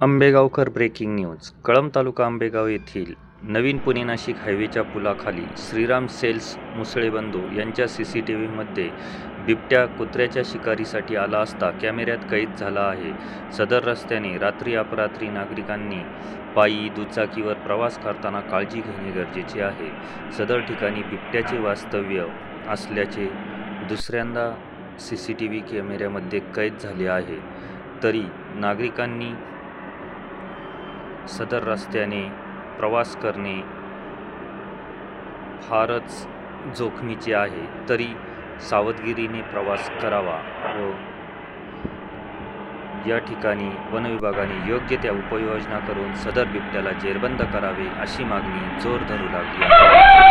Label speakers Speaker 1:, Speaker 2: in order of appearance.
Speaker 1: Ambegaonkar breaking news. Kalamb तालुका आंबेगाव येथील नवीन पुणे नाशिक हायवेच्या पुलाखाली श्रीराम सेल्स मुसळे बंधू यांच्या सी सी टी व्हीमध्ये बिबट्या कुत्र्याच्या शिकारीसाठी आला असता कॅमेऱ्यात कैद झाला आहे. सदर रस्त्याने रात्री अपरात्री नागरिकांनी पायी दुचाकीवर प्रवास करताना काळजी घेणे गरजेचे आहे. सदर ठिकाणी बिबट्याचे वास्तव्य असल्याचे दुसऱ्यांदा सी सी टी व्ही कॅमेऱ्यामध्ये कैद झाले आहे. तरी नागरिकांनी सदर रस्त्याने प्रवास करणे फारच जोखमीचे आहे. तरी सावधगिरीने प्रवास करावा व या ठिकाणी वनविभागाने योग्य त्या उपाययोजना करून सदर बिबट्याला जेरबंद करावे अशी मागणी जोर धरू लागली आहे